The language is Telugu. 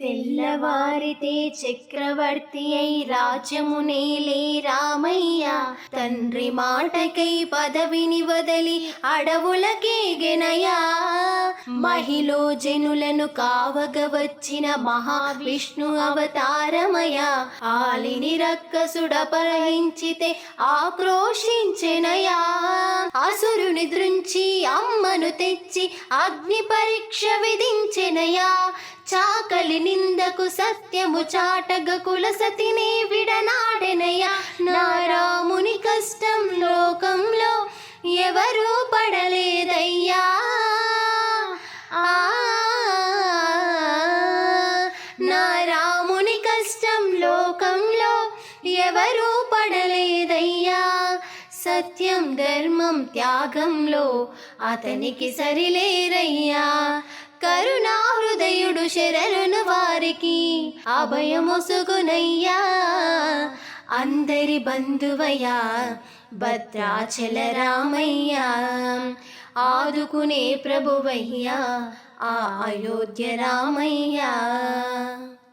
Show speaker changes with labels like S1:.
S1: తెల్లవారితే చక్రవర్తి అయి రాజ్యమునేలే రామయ్య. తండ్రి మాటకై పదవిని వదలి అడవులకేగెనయా మహిలో జనులను కావగ వచ్చిన మహావిష్ణు అవతారమయ ఆలిని రక్కసుడపరహించితే ఆక్రోశించెనయా. అసురుని నిద్రించి అమ్మను తెచ్చి అగ్ని పరీక్ష విధించెనయా. చాకలి నిందకు సత్యము చాటగ కులసతిని విడనాడెనయా. నారాముని కష్టం లోకంలో ఎవరూ పడలేదయ్యా. ఆ, నారాముని కష్టం లోకంలో ఎవరూ పడలే సత్యం ధర్మం త్యాగంలో అతనికి సరిలేరయ్యా. కరుణా హృదయుడు శరణును వారికి అభయముసుగునయ్యా. అందరి బంధువయ్యా భద్రాచల రామయ్యా. ఆదుకునే ప్రభువయ్యా ఆ అయోధ్య రామయ్యా.